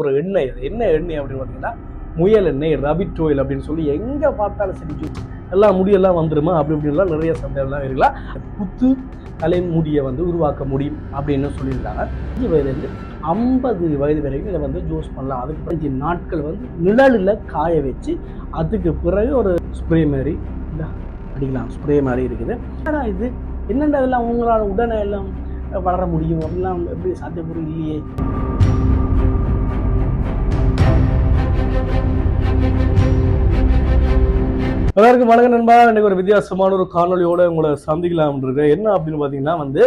ஒரு எண்ணெய் அது என்ன எண்ணெய் அப்படின்னு பார்த்தீங்கன்னா முயல் எண்ணெய் ரபிட் ஆயில் அப்படின்னு சொல்லி எங்கே பார்த்தாலும் சரி எல்லாம் முடியெல்லாம் வந்துருமா? அப்படி இப்படிலாம் நிறைய சந்தேகம்லாம் இருக்கலாம் புத்து தலைமுடியை வந்து உருவாக்க முடியும் அப்படின்னு சொல்லியிருக்காங்க. அஞ்சு வயதுலேருந்து ஐம்பது வயது வரைக்கும் இதை வந்து ஜூஸ் பண்ணலாம். அதுக்கு அஞ்சு நாட்கள் வந்து நிழலில் காய வச்சு அதுக்கு பிறகு ஒரு ஸ்ப்ரே மாதிரி அடிக்கலாம். ஸ்ப்ரே மாதிரி இருக்குது. ஆனால் இது? என்னென்ன இதெல்லாம்? உங்களால் உடனே எல்லாம் வளர முடியும்? அப்படிலாம் எப்படி சாத்தியப்படும் இல்லையே. எல்லாருக்கும் வணக்கம் நண்பா. இன்னைக்கு ஒரு வித்தியாசமான ஒரு காணொலியோட உங்களை சந்திக்கலாம் இருக்கேன் என்ன அப்படின்னு பார்த்தீங்கன்னா வந்து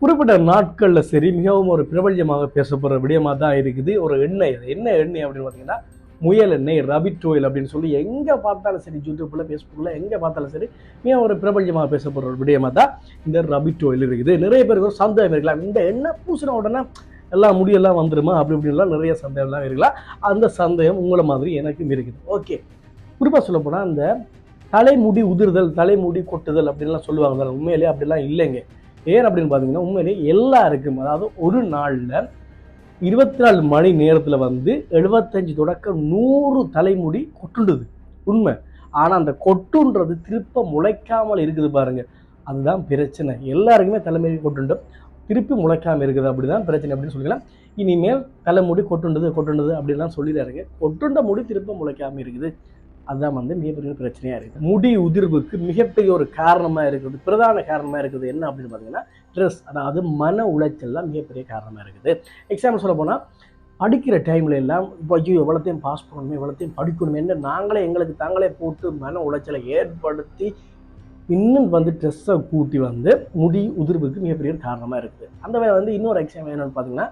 குறிப்பிட்ட நாட்களில் சரி மிகவும் ஒரு பிரபல்யமாக பேசப்படுற விடயமாக தான் இருக்குது. ஒரு எண்ணெய். என்ன எண்ணெய் அப்படின்னு பார்த்தீங்கன்னா முயல் எண்ணெய் ரபிட் ஆயில் அப்படின்னு சொல்லி எங்கே பார்த்தாலும் சரி யூடியூப்பில் ஃபேஸ்புக்கில் எங்கே பார்த்தாலும் சரி மிக ஒரு பிரபல்யமாக பேசப்படுற ஒரு விடயமாக தான் இந்த ரபிட் ஆயில் இருக்குது. நிறைய பேருக்கு ஒரு சந்தேகம் இருக்கலாம். இந்த எண்ணெய் பூசின உடனே எல்லா முடியெல்லாம் வந்துருமா? அப்படி இப்படின்லாம் நிறைய சந்தேகம்லாம் இருக்கலாம். அந்த சந்தேகம் உங்களை மாதிரி எனக்கும் இருக்குது. ஓகே. குறிப்பாக சொல்ல போனால் அந்த தலைமுடி உதிர்தல் தலைமுடி கொட்டுதல் அப்படின்லாம் சொல்லுவாங்க உண்மையிலேயே அப்படிலாம் இல்லைங்க. ஏன் அப்படின்னு பார்த்தீங்கன்னா உண்மையிலேயே எல்லாருக்கும் அதாவது ஒரு நாளில் இருபத்தி நாலு மணி நேரத்தில் வந்து எழுபத்தஞ்சு தொடக்கம் நூறு தலைமுடி கொட்டுண்டுது உண்மை. ஆனால் அந்த கொட்டுன்றது திருப்ப முளைக்காமல் இருக்குது பாருங்க. அதுதான் பிரச்சனை. எல்லாருக்குமே தலைமுடி கொட்டுண்டும். திருப்பி முளைக்காமல் இருக்குது. அப்படி தான் பிரச்சனை அப்படின்னு சொல்லிக்கலாம். இனிமேல் தலைமுடி கொட்டுண்டது கொட்டுண்டது அப்படின்லாம் சொல்லிடுறாருங்க கொட்டுண்ட முடி திருப்ப முளைக்காமல் இருக்குது. அதுதான் வந்து மிகப்பெரிய பிரச்சனையாக இருக்குது. முடி உதிர்வுக்கு மிகப்பெரிய ஒரு காரணமாக இருக்குது. பிரதான காரணமாக இருக்குது என்ன அப்படின்னு பார்த்தீங்கன்னா ஸ்ட்ரெஸ் அதாவது மன உளைச்சல் தான் மிகப்பெரிய காரணமாக இருக்குது. எக்ஸாம்பிள் சொல்ல போனால் படிக்கிற டைமில் எல்லாம் இப்போ ஐயோ எவ்வளோத்தையும் பாஸ் பண்ணணுமே எவ்வளோத்தையும் படிக்கணுமே என்ன நாங்களே எங்களுக்கு தாங்களே போட்டு மன உளைச்சலை ஏற்படுத்தி இன்னும் வந்து ஸ்ட்ரெஸ்ஸை கூட்டி வந்து முடி உதிர்வுக்கு மிகப்பெரிய ஒரு காரணமாக இருக்குது. அந்த வந்து இன்னொரு எக்ஸாம் என்னென்னு பார்த்தீங்கன்னா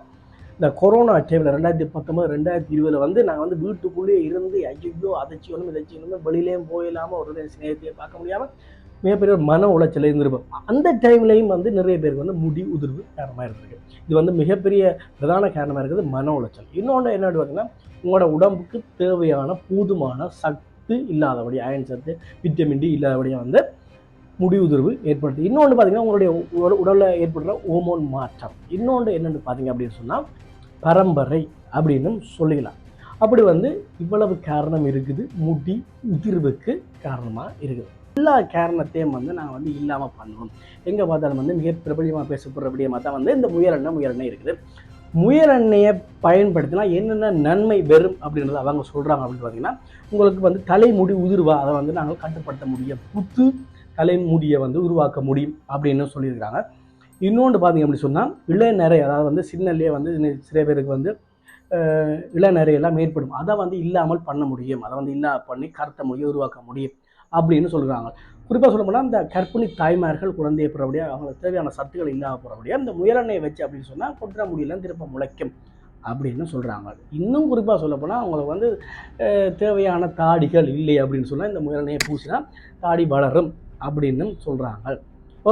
இந்த கொரோனா டைமில் ரெண்டாயிரத்தி பத்தொம்பது ரெண்டாயிரத்தி இருபதில் வந்து நாங்கள் வந்து வீட்டுக்குள்ளேயே இருந்து ஐயோ அதை செய்யணும் இதை செய்யணும் வெளியிலேயும் போயிடலாமல் ஒரு சிநேகத்தையும் பார்க்க முடியாமல் மிகப்பெரிய ஒரு மன உளைச்சல் இருந்திருப்போம். அந்த டைம்லையும் வந்து நிறைய பேருக்கு வந்து முடி உதிர்வு காரணமாக இருந்திருக்கு. இது வந்து மிகப்பெரிய பிரதான காரணமாக இருக்குது மன உளைச்சல். இன்னொன்று என்ன பார்த்தீங்கன்னா உங்களோட உடம்புக்கு தேவையான போதுமான சத்து இல்லாதபடி அயன் சத்து விட்டமின் டி இல்லாதபடியாக வந்து முடி உதிர்வு ஏற்படுது. இன்னொன்று பார்த்தீங்கன்னா உங்களுடைய உடல் உடலில் ஏற்படுற ஹோமோன் மாற்றம். இன்னொன்று என்னென்னு பார்த்தீங்க அப்படின்னு சொன்னால் பரம்பரை அப்படின்னு சொல்லிக்கலாம். அப்படி வந்து இவ்வளவு காரணம் இருக்குது. முடி உதிர்வுக்கு காரணமாக இருக்குது. எல்லா காரணத்தையும் வந்து நாங்கள் வந்து இல்லாமல் பண்ணுவோம் எங்கே பார்த்தாலும் வந்து மிக பிரபலியமாக பேசப்படுற விடயமாக தான் வந்து இந்த முயலெண்ணெய் முயலெண்ணெய் இருக்குது. முயலெண்ணெயை பயன்படுத்தினா என்னென்ன நன்மை வெறும் அப்படின்றத அவங்க சொல்கிறாங்க அப்படின்னு பார்த்தீங்கன்னா உங்களுக்கு வந்து தலைமுடி உதிர்வா அதை வந்து நாங்கள் கட்டுப்படுத்த முடியும். புத்து தலைமுடியை வந்து உருவாக்க முடியும் அப்படின்னு சொல்லியிருக்காங்க. இன்னொன்று பார்த்தீங்க அப்படி சொன்னால் இளநரை அதாவது வந்து சின்னல்லே வந்து சில பேருக்கு வந்து அஹ், இளநரையெல்லாம் ஏற்படும். அதை வந்து இல்லாமல் பண்ண முடியும். அதை வந்து இல்லா பண்ணி கருத்த முடியை உருவாக்க முடியும் அப்படின்னு சொல்கிறாங்க குறிப்பாக சொல்ல போனால் இந்த கற்பிணி தாய்மார்கள் குழந்தையை போகிறபடியாக அவங்களுக்கு தேவையான சத்துக்கள் இல்லாமல் போகிறபடியாக இந்த முயலெண்ணெயை வச்சு அப்படின்னு சொன்னால் கொட்டுற முடியலாம் திரும்ப முளைக்கும் அப்படின்னு சொல்கிறாங்க இன்னும் குறிப்பாக சொல்ல போனால் அவங்களுக்கு வந்து தேவையான தாடிகள் இல்லை அப்படின்னு சொன்னால் இந்த முயலெண்ணெயை பூசினா தாடி வளரும். அப்படின்னு சொல்கிறாங்க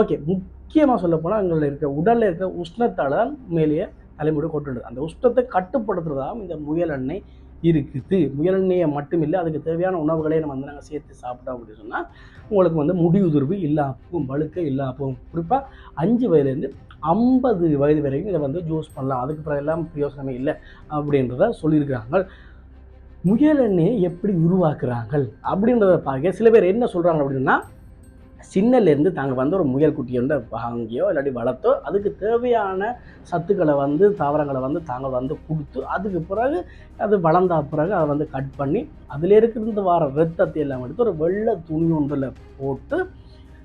ஓகே முக்கியமாக சொல்ல போனால் எங்களில் இருக்க உடலில் இருக்க உஷ்ணத்தால் தான் மேலேயே தலைமுடி கொட்டுறது அந்த உஷ்ணத்தை கட்டுப்படுத்துறதாகவும் இந்த முயலெண்ணெய் இருக்குது. முயலெண்ணெயை மட்டும் இல்லை அதுக்கு தேவையான உணவுகளை நம்ம வந்து நாங்கள் சேர்த்து சாப்பிட்டோம் அப்படின்னு சொன்னால் உங்களுக்கு வந்து முடி உதிர்வு இல்லாப்பும் வழுக்க இல்லாப்பும். குறிப்பாக அஞ்சு வயதுலேருந்து ஐம்பது வயது வரைக்கும் இதை வந்து ஜூஸ் பண்ணலாம். அதுக்கு பிறகு எல்லாம் பிரயோசனமே இல்லை அப்படின்றத சொல்லியிருக்கிறாங்க. முயலெண்ணெயை எப்படி உருவாக்குறாங்க அப்படின்றத பார்க்க சில பேர் என்ன சொல்கிறாங்க அப்படின்னா சின்னலேருந்து தாங்க வந்து ஒரு முயல் குட்டியை வந்து வாங்கியோ இல்லாட்டி வளர்த்தோ அதுக்கு தேவையான சத்துக்களை வந்து தாவரங்களை வந்து தாங்கள் வந்து கொடுத்து அதுக்கு பிறகு அது வளர்ந்த பிறகு அதை வந்து கட் பண்ணி அதில் இருக்கிறது வர ரத்தத்தை எல்லாம் எடுத்து ஒரு வெள்ளை துணி ஒன்றில் போட்டு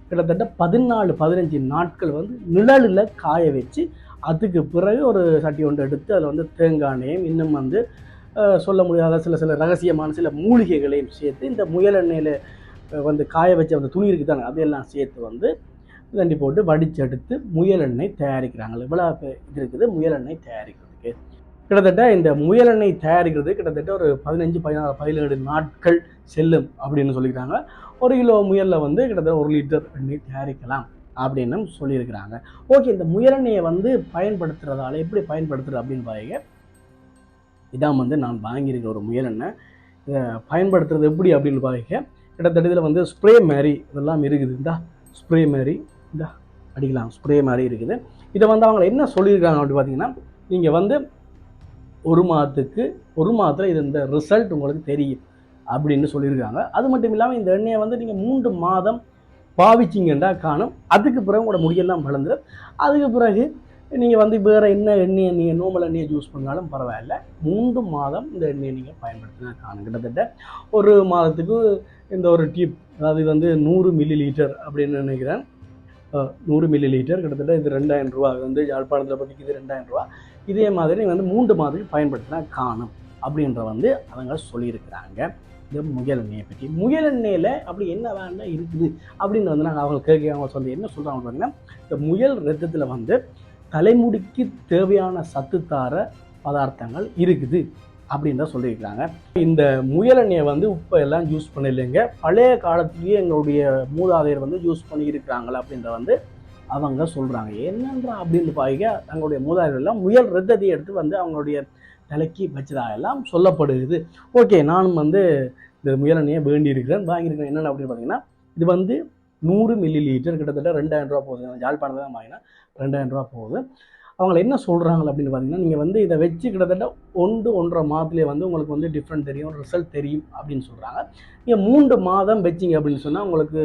கிட்டத்தட்ட பதினாலு பதினஞ்சு நாட்கள் வந்து நிழலில் காய வச்சு அதுக்கு பிறகு ஒரு சட்டி ஒன்று எடுத்து அதில் வந்து தேங்காய் இன்னும் வந்து சொல்ல முடியாத சில சில ரகசியமான சில மூலிகைகளையும் சேர்த்து இந்த முயல் எண்ணெயில் வந்து காய வச்ச அந்த துணி இருக்குது தானே அதையெல்லாம் சேர்த்து வந்து தண்டி போட்டு வடிச்செடுத்து முயல் எண்ணெய் தயாரிக்கிறாங்க இவ்வளோ இது இருக்குது முயல் எண்ணெய் தயாரிக்கிறதுக்கு. கிட்டத்தட்ட இந்த முயல் எண்ணெய் தயாரிக்கிறது கிட்டத்தட்ட ஒரு பதினஞ்சு பதினாறு பதினேழு நாட்கள் செல்லும் அப்படின்னு சொல்லிக்கிறாங்க. ஒரு கிலோ முயலில் வந்து கிட்டத்தட்ட ஒரு லிட்டர் எண்ணெய் தயாரிக்கலாம் அப்படின்னு சொல்லியிருக்கிறாங்க. ஓகே இந்த முயலெண்ணெயை வந்து பயன்படுத்துறதால எப்படி பயன்படுத்துறது அப்படின்னு பாருங்க. இதான் வந்து நான் வாங்கியிருக்கிற ஒரு முயலெண்ணெய் இதை பயன்படுத்துறது எப்படி அப்படின்னு பாருங்க. கிட்டத்தட்ட இதில் வந்து ஸ்ப்ரே மாதிரி இதெல்லாம் இருக்குது. இந்தா ஸ்ப்ரே மாதிரி இந்தா அடிக்கலாம். ஸ்ப்ரே மாதிரி இருக்குது. இதை வந்து அவங்க என்ன சொல்லியிருக்காங்க அப்படின்னு பார்த்தீங்கன்னா நீங்கள் வந்து ஒரு மாதத்துக்கு ஒரு மாதத்தில் இது இந்த ரிசல்ட் உங்களுக்கு தெரியும் அப்படின்னு சொல்லியிருக்காங்க. அது மட்டும் இல்லாமல் இந்த எண்ணெயை வந்து நீங்கள் மூன்று மாதம் பாவிச்சிங்கன்னா காணும். அதுக்கு பிறகு உங்களோட முடியெல்லாம் வளர்ந்துடும் அதுக்கு பிறகு நீங்கள் வந்து வேறு என்ன எண்ணெயை நீங்கள் நோமல் எண்ணெயை யூஸ் பண்ணாலும் பரவாயில்ல. மூன்று மாதம் இந்த எண்ணெயை நீங்கள் பயன்படுத்தினா காணும். கிட்டத்தட்ட ஒரு மாதத்துக்கு இந்த ஒரு டியூப் அதாவது இது வந்து நூறு மில்லி லிட்டர் அப்படின்னு நினைக்கிறேன். நூறு மில்லி லிட்டர் கிட்டத்தட்ட இது ரெண்டாயிரம் ரூபா அது வந்து யாழ்ப்பாணத்தில் பற்றிக்கு இது ரெண்டாயிரம் ரூபா இதே மாதிரி நீங்கள் வந்து மூன்று மாதத்துக்கு பயன்படுத்தினா காணும் அப்படின்ற வந்து அவங்க சொல்லியிருக்கிறாங்க. இந்த முயல் எண்ணெயை பற்றி முயல் எண்ணெயில் அப்படி என்ன வேண்டாம் இருக்குது அப்படின்னு வந்து நாங்கள் அவங்க கேட்க அவங்க சொல்லி என்ன சொல்கிறாங்க பார்த்தீங்கன்னா இந்த முயல் ரத்தத்தில் வந்து தலைமுடிக்கு தேவையான சத்துத்தார பதார்த்தங்கள் இருக்குது அப்படின்னு தான் சொல்லியிருக்கிறாங்க. இந்த முயல் எண்ணெயை வந்து இப்போ எல்லாம் யூஸ் பண்ணலைங்க பழைய காலத்துலேயே எங்களுடைய மூதாதையர் வந்து யூஸ் பண்ணி இருக்கிறாங்களா அப்படின்ற வந்து அவங்க சொல்கிறாங்க என்னன்றா அப்படின்னு பாருங்க தங்களுடைய மூதாதையர் எல்லாம் முயல் ரத்தத்தை எடுத்து வந்து அவங்களுடைய தலைக்கு வச்சதாக எல்லாம் சொல்லப்படுது ஓகே நானும் வந்து இந்த முயல் எண்ணெயை வேண்டி இருக்கிறேன் வாங்கியிருக்கிறேன். என்னென்ன அப்படின்னு பார்த்தீங்கன்னா இது வந்து நூறு மில்லி லிட்டர் கிட்டத்தட்ட ரெண்டாயிரம் ரூபா போகுது. அந்த ஜாழ்ப்பாணத்தை தான் வாங்கினா ரெண்டாயிரம் ரூபா போகுது. அவங்க என்ன சொல்கிறாங்க அப்படின்னு பார்த்தீங்கன்னா நீங்கள் வந்து இதை வச்சு கிட்டத்தட்ட ஒன்று ஒன்றரை மாதத்துலேயே வந்து உங்களுக்கு வந்து டிஃப்ரெண்ட் தெரியும் ரிசல்ட் தெரியும் அப்படின்னு சொல்கிறாங்க நீங்கள் மூன்று மாதம் வச்சிங்க அப்படின்னு சொன்னால் உங்களுக்கு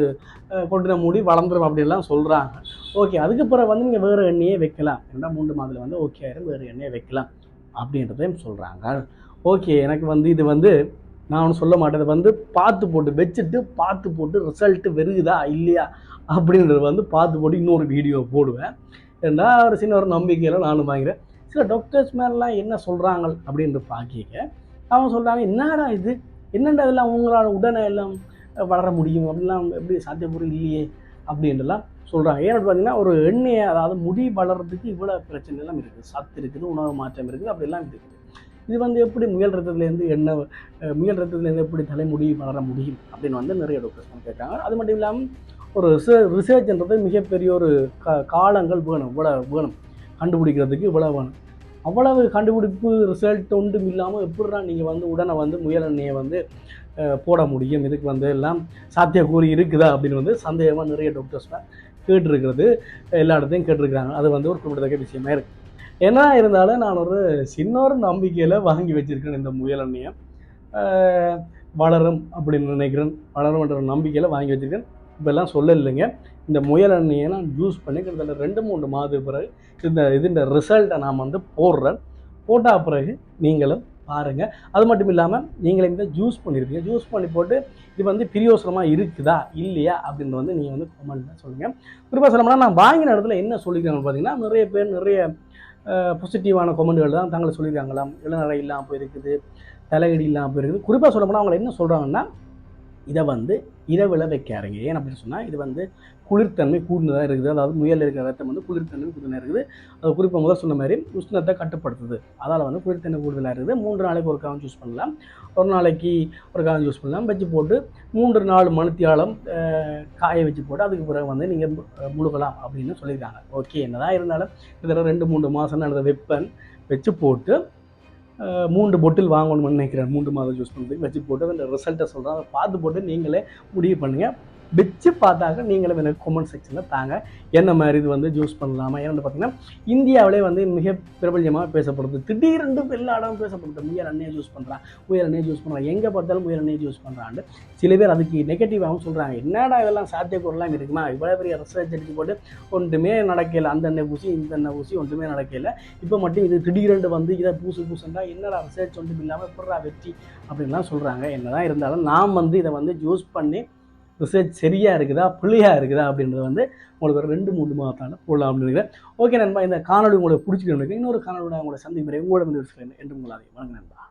கொட்டின முடி வளர்ந்துரும் அப்படின்லாம் சொல்கிறாங்க ஓகே அதுக்கு பிறகு வந்து நீங்கள் வேறு எண்ணெயே வைக்கலாம். ஏன்னா மூன்று மாதத்தில் வந்து ஓகே ஆயிரம் வேறு எண்ணெயை வைக்கலாம் அப்படின்றதையும் சொல்கிறாங்க ஓகே எனக்கு வந்து இது வந்து நான் ஒன்றும் சொல்ல மாட்டேன். வந்து பார்த்து போட்டு வச்சுட்டு பார்த்து போட்டு ரிசல்ட்டு வருகுதா இல்லையா அப்படின்றது வந்து பார்த்து போட்டு இன்னொரு வீடியோ போடுவேன். ஏன்னா ஒரு சின்ன ஒரு நம்பிக்கையில் நானும் வாங்கிறேன். சில டாக்டர்ஸ் மேலாம் என்ன சொல்கிறாங்க அப்படின்ற பார்க்க அவங்க சொல்கிறாங்க என்னடா இது? என்னடா இதெல்லாம் உங்களால் உடனே எல்லாம் வளர முடியும். அப்படிலாம் எப்படி சாத்தியப்பூர்வம் இல்லையே? அப்படின்றலாம் சொல்கிறாங்க ஏன்னு பார்த்தீங்கன்னா ஒரு எண்ணெயை அதாவது முடி வளர்றதுக்கு இவ்வளோ பிரச்சனை எல்லாம் இருக்குது. சத்து இருக்குது உணவு மாற்றம் இருக்குது அப்படிலாம் இருக்குது. இது வந்து எப்படி முயல் ரத்தத்துலேருந்து என்ன முயல் ரத்தத்துலேருந்து எப்படி தலைமுடி வளர முடியும் அப்படின்னு வந்து நிறைய டாக்டர்ஸ் வந்து கேட்குறாங்க. அது மட்டும் இல்லாமல் ஒரு ரிசர்ச் ரிசர்ச்ன்றது மிகப்பெரிய ஒரு கா காலங்கள் வேணும் இவ்வளோ வேணும். கண்டுபிடிக்கிறதுக்கு இவ்வளோ வேணும். அவ்வளவு கண்டுபிடிப்பு ரிசல்ட் ஒன்றும் இல்லாமல் எப்படிடா நீங்கள் வந்து உடனே வந்து முயல் எண்ணெயை வந்து போட முடியும்? இதுக்கு வந்து எல்லாம் சாத்தியக்கூறி இருக்குதா அப்படின்னு வந்து சந்தேகமாக நிறைய டாக்டர்ஸ்லாம் கேட்டிருக்கிறது. எல்லா இடத்தையும் கேட்டிருக்கிறாங்க. அது வந்து ஒரு குறிப்பிடத்தக்க விஷயமா இருக்குது ஏன்னா இருந்தாலும் நான் ஒரு சின்ன ஒரு நம்பிக்கையில் வாங்கி வச்சிருக்கேன் இந்த முயல் அண்ணியை வளரும் அப்படின்னு நினைக்கிறேன். வளரும்ன்ற ஒரு நம்பிக்கையில் வாங்கி வச்சுருக்கேன். இப்போல்லாம் சொல்ல இல்லைங்க இந்த முயல் அண்ணியை நான் யூஸ் பண்ணி கிட்டத்தட்ட ரெண்டு மூணு மாதத்துக்கு பிறகு இந்த இதுன்ற ரிசல்ட்டை நான் வந்து போடுறேன். போட்ட பிறகு நீங்களும் பாருங்கள் அது மட்டும் இல்லாமல் நீங்களே இந்த ஜூஸ் பண்ணியிருக்கீங்க ஜூஸ் பண்ணி போட்டு இது வந்து பிரியோசனமாக இருக்குதா இல்லையா அப்படின்னு வந்து நீங்கள் வந்து கமெண்ட்டில் சொல்லுங்கள் குறிப்பாக சொல்லணும்னா நான் வாங்கின இடத்துல என்ன சொல்லியிருக்காங்கன்னு பார்த்தீங்கன்னா நிறைய பேர் நிறைய பாசிட்டிவான கமெண்ட்கள் தான் தாங்களை சொல்லியிருக்காங்களாம். இளநரை இல்லாமல் போயிருக்குது தலையடி இல்லாமல் போயிருக்குது. குறிப்பாக சொல்ல போனால் அவங்க என்ன சொல்கிறாங்கன்னா இதை வந்து இரவில் வைக்காருங்க ஏன் அப்படின்னு சொன்னால் இது வந்து குளிர்த்தன்மை கூடுதலாக இருக்குது. அதாவது முயல் இருக்கிற ரத்தம் வந்து குளிர்த்தன்மை கூடுதலாக இருக்குது. அது குறிப்பாக முதல் சொன்ன மாதிரி உஷ்ணத்தை கட்டுப்படுத்துது. அதால் வந்து குளிர்த்தன்மை கூடுதலாக இருக்குது. மூன்று நாளைக்கு ஒரு காலம் யூஸ் பண்ணலாம். ஒரு நாளைக்கு ஒரு காலம் யூஸ் பண்ணலாம். வச்சு போட்டு மூன்று நாலு மணித்தியாலம் காய வச்சு போட்டு அதுக்கு பிறகு வந்து நீங்கள் முழுகலாம் அப்படின்னு சொல்லியிருக்காங்க. ஓகே என்னதான் இருந்தாலும் இதில் ரெண்டு மூணு மாதம் நடந்த வெப்பன் வச்சு போட்டு மூன்று பொட்டில் வாங்கணும்னு நினைக்கிறேன். மூன்று மாதம் யூஸ் பண்ணுறதுக்கு வச்சு போட்டு அந்த ரிசல்ட்டை சொல்கிறேன் அதை பார்த்து போட்டு நீங்களே முடிவு பண்ணுங்கள் வச்சு பார்த்தாக்க நீங்களும் எனக்கு கமெண்ட் செக்ஷனில் தாங்க. என்ன மாதிரி இது வந்து யூஸ் பண்ணலாமா? ஏன்னு பார்த்தீங்கன்னா இந்தியாவிலே வந்து மிக பிரபல்யமாக பேசப்படுது. திடீரென்று எல்லா இடமும் பேசப்படுது. முயல் எண்ணெயை யூஸ் பண்ணுறான் முயல் எண்ணெயை யூஸ் பண்ணுறான் எங்கே பார்த்தாலும் முயல் எண்ணெயை யூஸ் பண்ணுறான்னு சில பேர் அதுக்கு நெகட்டிவாகவும் சொல்கிறாங்க என்னடா இதெல்லாம் சாத்தியக்கூறலாம் இருக்குமா? இவ்வளோ பெரிய ரிசர்ச் அடிச்சு போட்டு ஒன்றுமே நடக்கல. அந்த எண்ணெய் பூசி இந்த எண்ணெய் பூசி ஒன்றுமே நடக்கல. இப்போ மட்டும் இது திடீரென்று வந்து இதை பூசு பூசுண்டா என்னடா ரிசர்ச் ஒன்றும் இல்லாமல் எப்படா வெற்றி அப்படின்லாம் சொல்கிறாங்க என்னதான் இருந்தாலும் நாம் வந்து இதை வந்து யூஸ் பண்ணி ரிசர்ச் சரியாக இருக்குதா பிள்ளையாக இருக்குதா அப்படின்றது வந்து உங்களுக்கு ஒரு ரெண்டு மூணு மாதத்தால் போடலாம் அப்படின்னு ஓகே நண்பா இந்த காணொலி உங்களுக்கு பிடிச்சிக்கணும் இன்னொரு காணொலியோட உங்களை சந்திக்கிறேன் உங்களோட வந்து என்று உங்களால் வணங்க நண்பா.